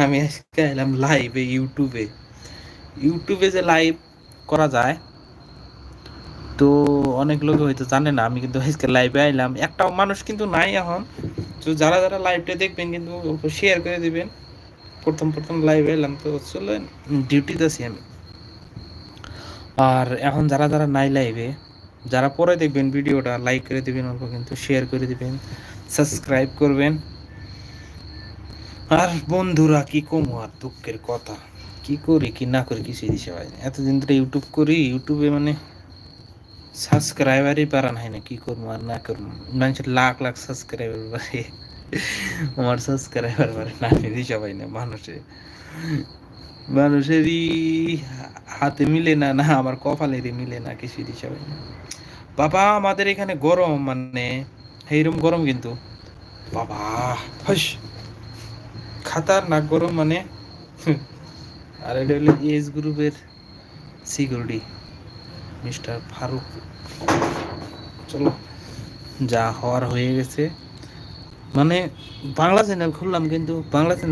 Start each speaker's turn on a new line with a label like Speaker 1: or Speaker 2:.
Speaker 1: আমি আজকে এলাম লাইভে ইউটিউবে ইউটিউবে যে লাইভ করা যায়, তো অনেক লোক হয়তো জানে না, আমি কিন্তু আজকে লাইভে আইলাম। একটাও মানুষ কিন্তু নাই এখন। তো যারা যারা লাইভটা দেখবেন কিন্তু শেয়ার করে দিবেন। প্রথম প্রথম লাইভে এলাম। তো চলে ডিউটিতে আছি আমি। আর এখন যারা যারা নাই লাইভে যারা পরে দেখবেন ভিডিওটা লাইক করে দিবেন, অল্প কিন্তু শেয়ার করে দিবেন। সাবস্ক্রাইব করবেন। আর বন্ধুরা, কি কম? আর দুঃখের কথা। কি করি, কি না করি, কিছুই পাই না। এতদিন ধরে ইউটিউব করি ইউটিউবে মানে সাবস্ক্রাইবারই পারা নাই না। কি করব আর না করব? মানুষের লাখ লাখ সাবস্ক্রাইবার পারে আমার সাবস্ক্রাইবার পারে না দিশা পাই না মানুষে। মানুষেরই হাতে মিলে না না আমার কপালেরই মিলে না, কিছুই দিশা পাই না। বাবা, আমাদের এখানে গরম মানে এইরকম গরম কিন্তু। বাবা হাস খাতার না গরম মানে? আর এটা হলো এজ গ্রুপের সিকিউরিটি মিস্টার ফারুক। চলো, যা হওয়ার হয়ে গেছে। মানে বাংলা চ্যানেল খুললাম কিন্তু বাংলা চ্যানেল